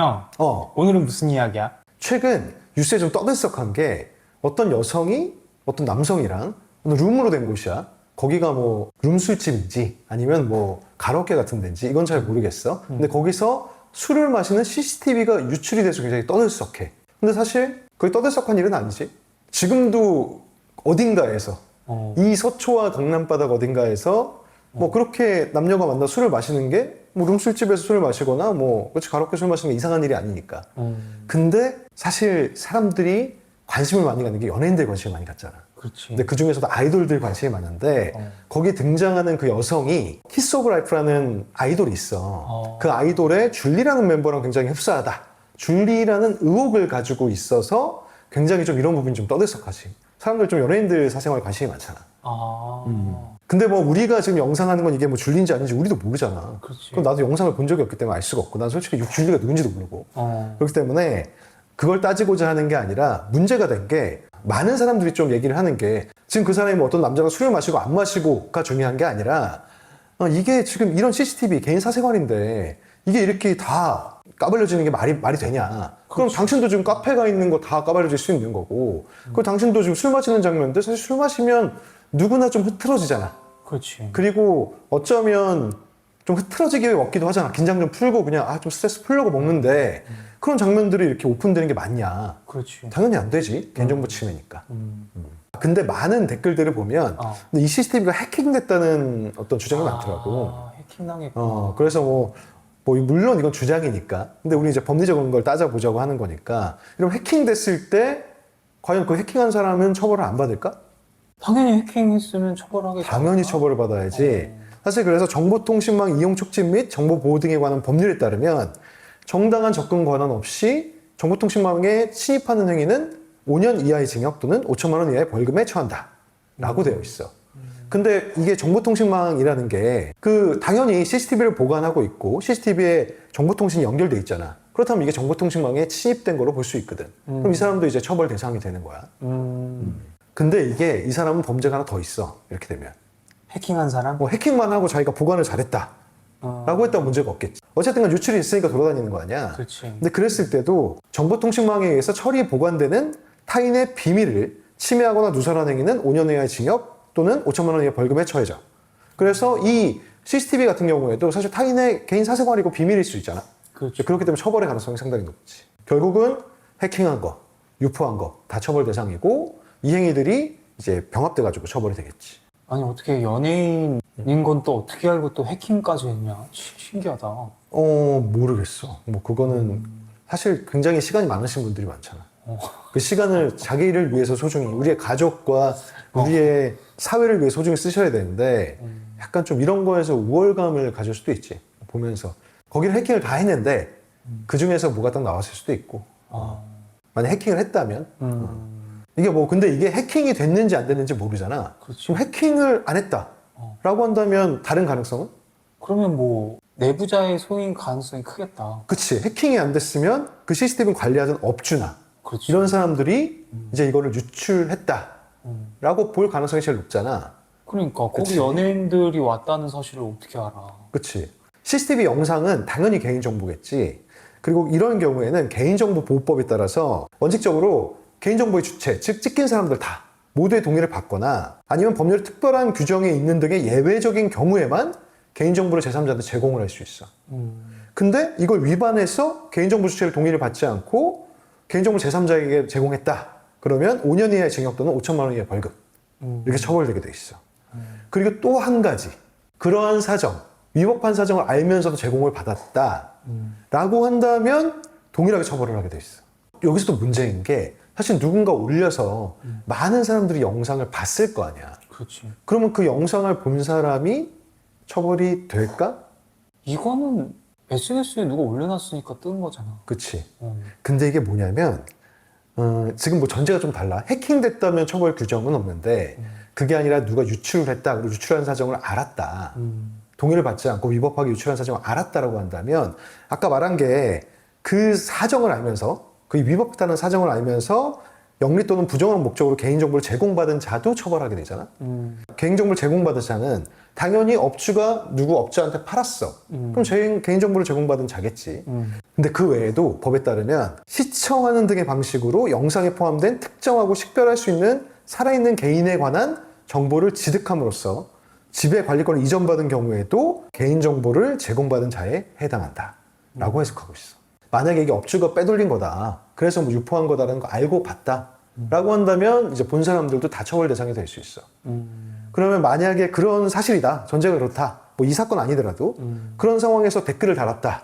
형, 어, 오늘은 무슨 이야기야? 최근 뉴스에 좀 떠들썩한 게 어떤 여성이 어떤 남성이랑 어느 룸으로 된 곳이야. 거기가 뭐 룸술집인지 아니면 뭐 가로케 같은 데인지 이건 잘 모르겠어. 근데 거기서 술을 마시는 CCTV가 유출이 돼서 굉장히 떠들썩해. 근데 사실 거의 떠들썩한 일은 아니지. 지금도 어딘가에서 어. 이 서초와 강남 바닥 어딘가에서 뭐 그렇게 남녀가 만나 술을 마시는 게 뭐 룸술집에서 술을 마시거나 뭐 그렇지 가로케 술 마시는 게 이상한 일이 아니니까. 음, 근데 사실 사람들이 관심을 많이 갖는 게 연예인들 관심을 많이 갖잖아. 그렇지. 근데 그 중에서도 아이돌들 관심이 많은데 어. 거기 등장하는 그 여성이 키스 오브 라이프라는 아이돌이 있어. 어. 그 아이돌의 줄리라는 member랑 굉장히 흡사하다. 줄리라는 의혹을 가지고 있어서 굉장히 좀 이런 부분이 좀 떠들썩하지. 사람들 좀 연예인들 사생활 관심이 많잖아. 아, 음. 근데 뭐 우리가 지금 영상하는 건 이게 뭐 줄리인지 아닌지 우리도 모르잖아. 그렇지. 그럼 나도 영상을 본 적이 없기 때문에 알 수가 없고 난 솔직히 줄리가 누군지도 모르고. 어, 그렇기 때문에 그걸 따지고자 하는 게 아니라 문제가 된 게 많은 사람들이 좀 얘기를 하는 게 지금 그 사람이 뭐 어떤 남자가 술을 마시고 안 마시고가 중요한 게 아니라 어, 이게 지금 이런 CCTV 개인 사생활인데 이게 이렇게 다 까발려지는 게 말이 말이 되냐? 그럼 당신도 지금 카페가 있는 거 다 까발려질 수 있는 거고, 그 당신도 지금 술 마시는 장면인데 사실 술 마시면 누구나 좀 흐트러지잖아. 그렇지. 그리고 어쩌면 좀 흐트러지게 먹기도 하잖아. 긴장 좀 풀고 그냥 아 좀 스트레스 풀려고 먹는데 그런 장면들이 이렇게 오픈되는 게 맞냐? 그렇지. 당연히 안 되지. 개인정보 침해니까. 음. 근데 많은 댓글들을 보면 어. 근데 이 CCTV가 해킹됐다는 어떤 주장이 많더라고. 아, 해킹당했구나. 어, 그래서 뭐, 뭐, 물론 이건 주장이니까. 근데 우리 이제 법리적인 걸 따져보자고 하는 거니까. 이런 해킹됐을 때, 과연 그 해킹한 사람은 처벌을 안 받을까? 당연히 해킹했으면 처벌하겠다. 당연히 처벌을 받아야지. 사실 그래서 정보통신망 이용 촉진 및 정보 보호 등에 관한 법률에 따르면 정당한 접근 권한 없이 정보통신망에 침입하는 행위는 5년 이하의 징역 또는 5천만 원 이하의 벌금에 처한다. 라고 되어 있어. 근데 이게 정보통신망이라는 게 그 당연히 CCTV를 보관하고 있고 CCTV에 정보통신이 연결돼 있잖아. 그렇다면 이게 정보통신망에 침입된 거로 볼 수 있거든. 그럼 이 사람도 이제 처벌 대상이 되는 거야. 음, 근데 이게 이 사람은 범죄가 하나 더 있어. 이렇게 되면. 해킹한 사람? 뭐 해킹만 하고 자기가 보관을 잘했다. 어, 라고 했다면 문제가 없겠지. 어쨌든 간 유출이 있으니까 돌아다니는 거 아니야. 그렇지. 근데 그랬을 때도 정보통신망에 의해서 처리 보관되는 타인의 비밀을 침해하거나 누설한 행위는 5년 이하의 징역 또는 5천만 원 이하의 벌금에 처해져. 그래서 이 CCTV 같은 경우에도 사실 타인의 개인 사생활이고 비밀일 수 있잖아. 그렇죠. 그렇기 때문에 처벌의 가능성이 상당히 높지. 결국은 해킹한 거, 유포한 거 다 처벌 대상이고 이 행위들이 이제 병합돼 가지고 처벌이 되겠지. 아니 어떻게 연예인인 건 또 어떻게 알고 또 해킹까지 했냐? 시- 신기하다. 어 모르겠어. 뭐 그거는 사실 굉장히 시간이 많으신 분들이 많잖아. 어. 그 시간을 자기 일을 위해서 소중히 우리의 가족과 우리의 사회를 위해 소중히 쓰셔야 되는데 약간 좀 이런 거에서 우월감을 가질 수도 있지. 보면서 거기를 해킹을 다 했는데 그 중에서 뭐가 딱 나왔을 수도 있고 아, 만약 해킹을 했다면 음, 이게 뭐 근데 이게 해킹이 됐는지 안 됐는지 모르잖아. 그렇지. 지금 해킹을 안 어. 했다라고 한다면 다른 가능성은? 그러면 뭐 내부자의 소인 가능성이 크겠다. 그치 해킹이 안 됐으면 그 시스템을 관리하던 업주나 그렇지. 이런 사람들이 이제 이거를 유출했다라고 음. 볼 가능성이 제일 높잖아. 그러니까 거기 그치. 연예인들이 왔다는 사실을 어떻게 알아? 그치? CCTV 영상은 당연히 개인정보겠지. 그리고 이런 경우에는 개인정보 보호법에 따라서 원칙적으로 개인정보의 주체, 즉 찍힌 사람들 다 모두의 동의를 받거나 아니면 법률 특별한 규정에 있는 등의 예외적인 경우에만 개인정보를 제3자한테 제공을 할 수 있어. 음, 근데 이걸 위반해서 개인정보 주체를 동의를 받지 않고 개인정보 제3자에게 제공했다. 그러면 5년 이하의 징역 또는 5천만 원 이하의 벌금. 음. 이렇게 처벌되게 돼 있어. 그리고 또 한 가지. 그러한 사정, 위법한 사정을 알면서도 제공을 받았다. 음. 라고 한다면 동일하게 처벌을 하게 돼 있어. 여기서 또 문제인 게 사실 누군가 올려서 음. 많은 사람들이 영상을 봤을 거 아니야. 그렇지. 그러면 그 영상을 본 사람이 처벌이 될까? 이거는 SNS에 누가 올려놨으니까 뜬 거잖아. 그치. 어. 근데 이게 뭐냐면 어, 지금 뭐 전제가 좀 달라. 해킹됐다면 처벌 규정은 없는데 그게 아니라 누가 유출을 했다. 그리고 유출한 사정을 알았다. 음, 동의를 받지 않고 위법하게 유출한 사정을 알았다라고 한다면 아까 말한 게 그 사정을 알면서 그 위법하다는 사정을 알면서 영리 또는 부정한 목적으로 개인정보를 제공받은 자도 처벌하게 되잖아. 음, 개인정보를 제공받은 자는 당연히 업주가 누구 업자한테 팔았어. 음. 그럼 제 개인정보를 제공받은 자겠지. 음. 근데 그 외에도 법에 따르면 시청하는 등의 방식으로 영상에 포함된 특정하고 식별할 수 있는 살아있는 개인에 관한 정보를 지득함으로써 지배 관리권을 이전받은 경우에도 개인정보를 제공받은 자에 해당한다. 라고 해석하고 있어. 만약에 이게 업주가 빼돌린 거다. 그래서 뭐 유포한 거다라는 거 알고 봤다. 라고 한다면 이제 본 사람들도 다 처벌 대상이 될 수 있어. 음. 그러면 만약에 그런 사실이다. 전제가 그렇다. 뭐 이 사건 아니더라도 음. 그런 상황에서 댓글을 달았다.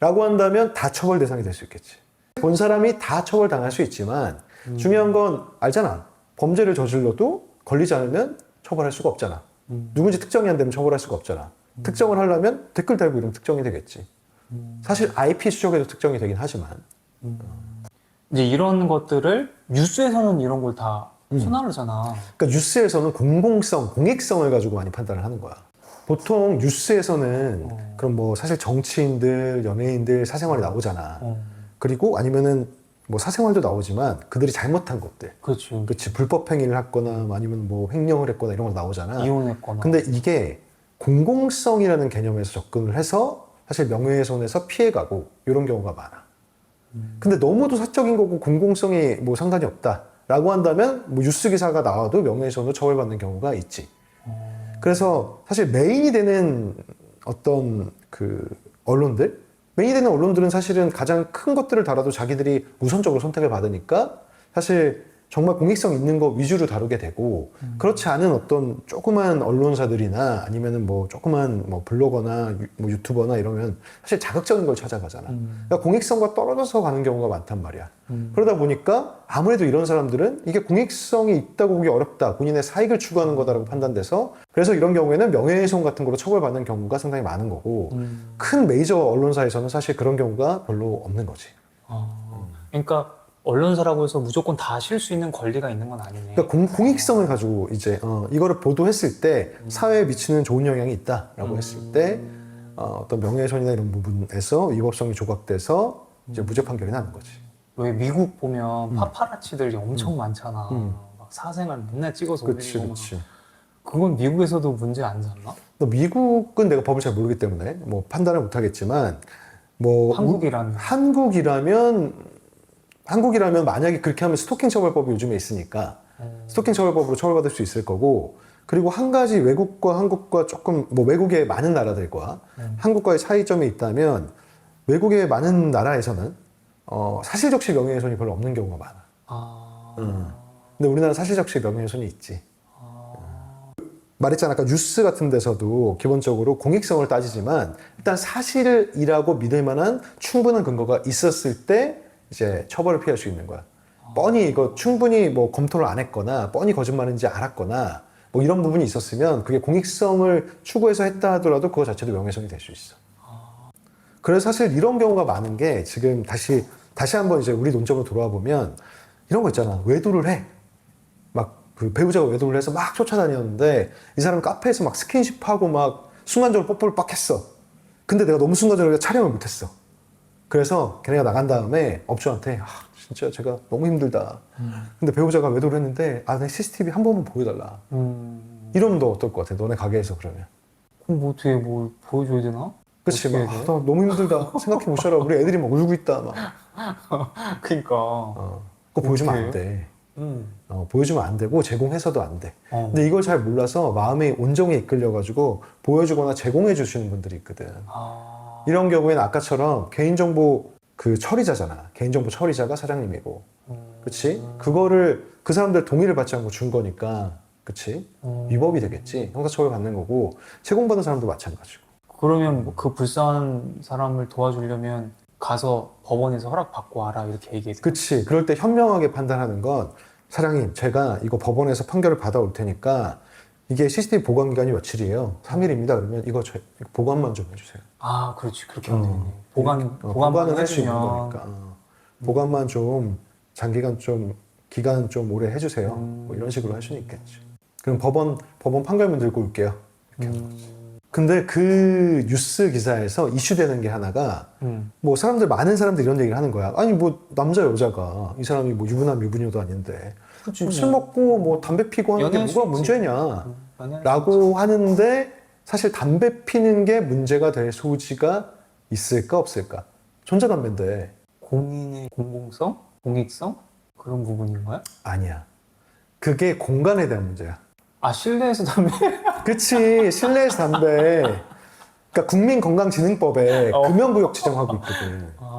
라고 한다면 다 처벌 대상이 될 수 있겠지. 본 사람이 다 처벌 당할 수 있지만 음. 중요한 건 알잖아. 범죄를 저질러도 걸리지 않으면 처벌할 수가 없잖아. 음. 누군지 특정이 안 되면 처벌할 수가 없잖아. 특정을 하려면 댓글 달고 이러면 특정이 되겠지. 음. 사실 IP 추적에도 특정이 되긴 하지만 이제 이런 것들을 뉴스에서는 이런 걸다 음. 순화하잖아. 그러니까 뉴스에서는 공공성, 공익성을 가지고 많이 판단을 하는 거야. 보통 뉴스에서는 어. 그럼 뭐 사실 정치인들, 연예인들 사생활이 나오잖아. 어. 그리고 아니면은 뭐 사생활도 나오지만 그들이 잘못한 것들. 그렇지. 그치 불법 행위를 했거나 아니면 뭐 횡령을 했거나 이런 거 나오잖아. 이혼했거나. 근데 이게 공공성이라는 개념에서 접근을 해서 사실 명예훼손에서 피해가고 이런 경우가 많아. 근데 너무도 사적인 거고 공공성이 뭐 상관이 없다 라고 한다면 뭐 뉴스 기사가 나와도 명예훼손으로 처벌받는 경우가 있지. 그래서 사실 메인이 되는 어떤 그 언론들 메인이 되는 언론들은 사실은 가장 큰 것들을 달아도 자기들이 우선적으로 선택을 받으니까 사실 정말 공익성 있는 거 위주로 다루게 되고 그렇지 않은 어떤 조그만 언론사들이나 아니면은 뭐 조그만 뭐 블로거나 유, 뭐 유튜버나 이러면 사실 자극적인 걸 찾아가잖아. 음. 그러니까 공익성과 떨어져서 가는 경우가 많단 말이야. 음. 그러다 보니까 아무래도 이런 사람들은 이게 공익성이 있다고 보기 어렵다. 본인의 사익을 추구하는 거다라고 판단돼서 그래서 이런 경우에는 명예훼손 같은 거로 처벌받는 경우가 상당히 많은 거고 음. 큰 메이저 언론사에서는 사실 그런 경우가 별로 없는 거지. 아, 그러니까 언론사라고 해서 무조건 다실수 있는 권리가 있는 건 아니네. 그러니까 공, 공익성을 가지고 이제 어, 이거를 보도했을 때 사회에 미치는 좋은 영향이 있다라고 음. 했을 때 어, 어떤 명예훼손이나 이런 부분에서 위법성이 조각돼서 이제 무죄 판결이 나는 거지. 왜 미국 보면 음. 파파라치들이 엄청 많잖아. 음. 막 사생활 맨날 찍어서 그렇지, 올리고 막. 그렇지. 그건 미국에서도 문제 안 삼나? 또 미국은 내가 법을 잘 모르기 때문에 뭐 판단을 못 하겠지만 뭐 한국이라면 한국이라면 한국이라면 만약에 그렇게 하면 스토킹 처벌법이 요즘에 있으니까 음. 스토킹 처벌법으로 처벌받을 수 있을 거고 그리고 한 가지 외국과 한국과 조금 뭐 외국의 많은 나라들과 음. 한국과의 차이점이 있다면 외국의 많은 나라에서는 어, 사실적시 명예훼손이 별로 없는 경우가 많아. 아, 음. 근데 우리나라 는 사실적시 명예훼손이 있지. 아, 말했잖아 아까 뉴스 같은 데서도 기본적으로 공익성을 따지지만 일단 사실이라고 믿을 만한 충분한 근거가 있었을 때 이제 처벌을 피할 수 있는 거야. 뻔히 이거 충분히 뭐 검토를 안 했거나 뻔히 거짓말인지 알았거나 뭐 이런 부분이 있었으면 그게 공익성을 추구해서 했다 하더라도 그거 자체도 명예훼손이 될 수 있어. 그래서 사실 이런 경우가 많은 게 지금 다시 다시 한번 이제 우리 논점으로 돌아와 보면 이런 거 있잖아. 외도를 해. 막 그 배우자가 외도를 해서 막 쫓아다녔는데 이 사람 카페에서 막 스킨십하고 막 순간적으로 뽀뽀를 빡 했어. 근데 내가 너무 순간적으로 촬영을 못 했어. 그래서 걔네가 나간 다음에 업주한테 아, 진짜 제가 너무 힘들다. 근데 배우자가 외도를 했는데 아, 내 CCTV 한 번만 보여달라. 음, 이러면 너 어떨 것 같아? 너네 가게에서 그러면. 그럼 뭐 어떻게 뭘 보여줘야 되나? 그치, 막, 아, 돼? 나 너무 힘들다. 생각해 보셔라. 우리 애들이 막 울고 있다. 막. 그러니까. 어, 그거 보여주면 안 어떡해? 돼. 음. 어, 보여주면 안 되고 제공해서도 안 돼. 어. 근데 이걸 잘 몰라서 마음이 온정에 이끌려 가지고 보여주거나 제공해 주시는 분들이 있거든. 아, 이런 경우에는 아까처럼 개인정보 그 처리자잖아. 개인정보 처리자가 사장님이고. 음. 그치? 그거를 그 사람들 동의를 받지 않고 준 거니까. 그치? 음. 위법이 되겠지. 형사처벌 받는 거고. 제공받은 사람도 마찬가지고. 그러면 뭐그 불쌍한 사람을 도와주려면 가서 법원에서 허락 받고 와라 이렇게 얘기해. 그치. 그럴 때 현명하게 판단하는 건 사장님, 제가 이거 법원에서 판결을 받아올 테니까 이게 CCTV 보관 기간이 며칠이에요? 3일입니다. 그러면 이거 저, 보관만 좀 해주세요. 아, 그렇지 그렇게 하면 어. 되네. 보관 어, 보관만 보관을 할수 있는 거니까. 어. 보관만 좀 장기간 좀 기간 좀 오래 해주세요. 음. 뭐 이런 식으로 할 수는 있겠죠. 그럼 법원 법원 판결문 들고 올게요. 음, 근데 그 뉴스 기사에서 이슈되는 게 하나가 음, 뭐 사람들 많은 사람들이 이런 얘기를 하는 거야. 아니 뭐 남자 여자가 이 사람이 뭐 유부남 유부녀도 아닌데 그치, 술 먹고 뭐 담배 피고 하는 게 연애할 뭐가 있지. 문제냐? 음, 연애할 수 있지. 라고 하는데 사실 담배 피는 게 문제가 될 소지가 있을까 없을까? 전자담배인데 공인의 공공성, 공익성 그런 부분인가요? 아니야. 그게 공간에 대한 문제야. 아 실내에서 담배? 그치 실내에서 담배. 그러니까 국민건강진흥법에 어. 금연구역 지정하고 있거든. 아,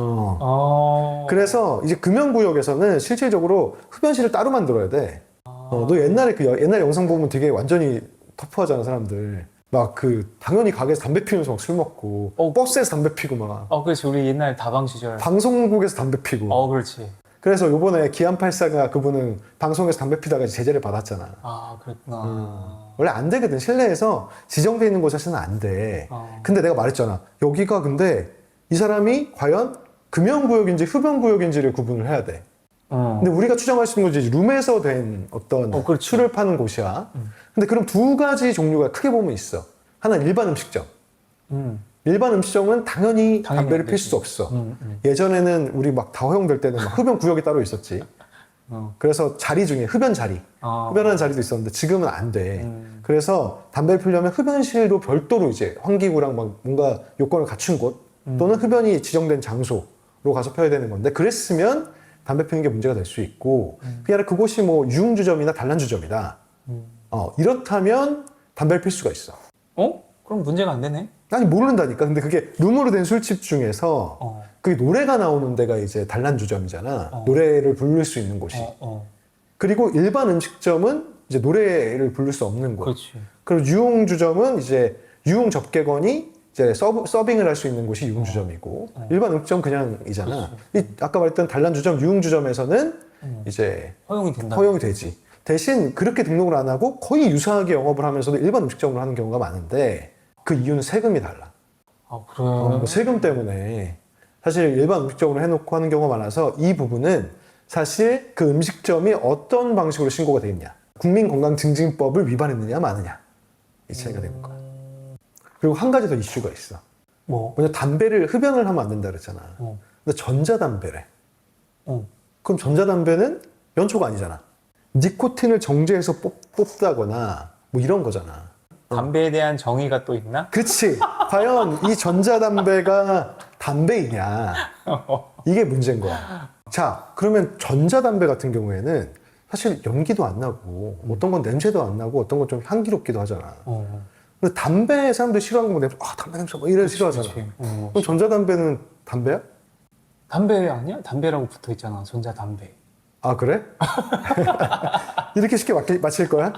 어. 아 그래서 이제 금연구역에서는 실질적으로 흡연실을 따로 만들어야 돼. 어, 너 옛날에 그 여- 옛날 영상 보면 되게 완전히 터프하잖아 사람들. 막 그 당연히 가게에서 담배 피우면서 막 술 먹고 어. 버스에서 담배 피고 막 어, 그렇지 우리 옛날 다방 시절. 방송국에서 담배 피고. 어, 그렇지. 그래서 요번에 기안84가 그분은 방송에서 담배 피다가 제재를 받았잖아. 아, 그랬구나. 음. 원래 안 되거든 실내에서 지정돼 있는 곳에서는 안 돼. 어. 근데 내가 말했잖아. 여기가 근데 이 사람이 과연 금연구역인지 흡연구역인지를 구분을 해야 돼. 어. 근데 우리가 추정할 수 있는 거지 룸에서 된 어떤 어, 그렇지. 술을 파는 곳이야. 음. 근데 그럼 두 가지 종류가 크게 보면 있어. 하나는 일반 음식점. 음. 일반 음식점은 당연히, 당연히 담배를 안 필. 수 없어. 음, 음. 예전에는 우리 막다 허용될 때는 막 흡연 구역이 따로 있었지. 어. 그래서 자리 중에 흡연 자리, 아. 흡연하는 자리도 있었는데 지금은 안 돼. 음. 그래서 담배를 피려면 흡연실도 별도로 이제 환기구랑 막 뭔가 요건을 갖춘 곳 또는 흡연이 지정된 장소 로 가서 펴야 되는 건데 그랬으면 담배 피는 게 문제가 될 수 있고 그게 아니라 그곳이 뭐 유흥주점이나 단란주점이다. 음. 어, 이렇다면 담배를 필 수가 있어. 어? 그럼 문제가 안 되네. 아니 모른다니까. 근데 그게 룸으로 된 술집 중에서 어. 그게 노래가 나오는 데가 이제 단란주점이잖아. 어. 노래를 부를 수 있는 곳이. 어, 어. 그리고 일반 음식점은 이제 노래를 부를 수 없는 곳. 그렇지. 그리고 유흥주점은 이제 유흥 접객원이 이제 서브, 서빙을 할 수 있는 곳이 유흥주점이고 어. 일반 음식점 그냥이잖아. 이 아까 말했던 단란주점, 유흥주점에서는 음. 이제 허용이 된다. 허용이 되지. 대신 그렇게 등록을 안 하고 거의 유사하게 영업을 하면서도 일반 음식점으로 하는 경우가 많은데 그 이유는 세금이 달라. 아, 그래. 어, 뭐 세금 때문에 사실 일반 음식점으로 해놓고 하는 경우가 많아서 이 부분은 사실 그 음식점이 어떤 방식으로 신고가 되겠냐. 국민건강증진법을 위반했느냐 마느냐. 이 차이가 되는 거야. 그리고 한 가지 더 이슈가 있어. 뭐? 뭐냐 담배를 흡연을 하면 안 된다 그랬잖아. 어. 근데 전자담배래. 어. 그럼 전자담배는 연초가 아니잖아. 니코틴을 정제해서 뽑, 뽑다거나 뭐 이런 거잖아. 담배에 대한 정의가 또 있나? 그치. 과연 이 전자담배가 담배이냐. 이게 문제인 거야. 자, 그러면 전자담배 같은 경우에는 사실 연기도 안 나고 어떤 건 냄새도 안 나고 어떤 건 좀 향기롭기도 하잖아. 어. 근데 담배 사람들이 싫어하는 거 냄새, 아, 담배 냄새 뭐 이래 싫어하잖아. 그렇지. 어. 그럼 전자담배는 담배야? 담배 아니야? 담배라고 붙어 있잖아. 전자 담배. 아, 그래? 이렇게 쉽게 맞 맞힐 거야?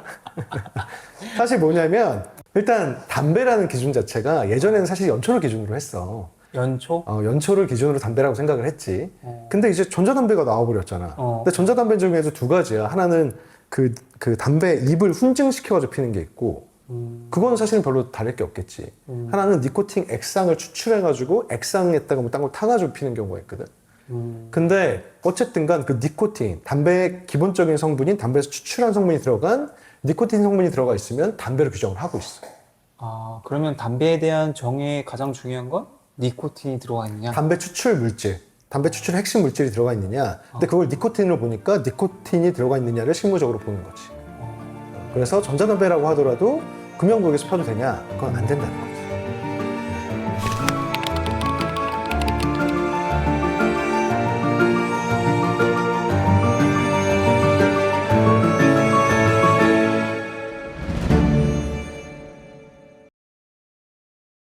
사실 뭐냐면, 일단 담배라는 기준 자체가 예전에는 사실 연초를 기준으로 했어. 연초? 어, 연초를 기준으로 담배라고 생각을 했지. 어. 근데 이제 전자담배가 나와버렸잖아. 어. 근데 전자담배 중에서 두 가지야. 하나는 그, 그 담배 잎을 훈증시켜가지고 피는 게 있고, 음. 그거는 사실은 별로 다를 게 없겠지. 음. 하나는 니코틴 액상을 추출해가지고 액상에다가 뭐 딴 걸 타가지고 피는 경우가 있거든. 음. 근데 어쨌든 간 그 니코틴, 담배의 기본적인 성분인 담배에서 추출한 성분이 들어간 니코틴 성분이 들어가 있으면 담배를 규정을 하고 있어. 아, 그러면 담배에 대한 정의의 가장 중요한 건 니코틴이 들어가 있느냐? 담배 추출 물질, 담배 추출 핵심 물질이 들어가 있느냐. 근데 그걸 니코틴으로 보니까 니코틴이 들어가 있느냐를 실무적으로 보는 거지. 어. 그래서 전자담배라고 하더라도 금연구역에서 펴도 되냐? 그건 안 된다는 거야.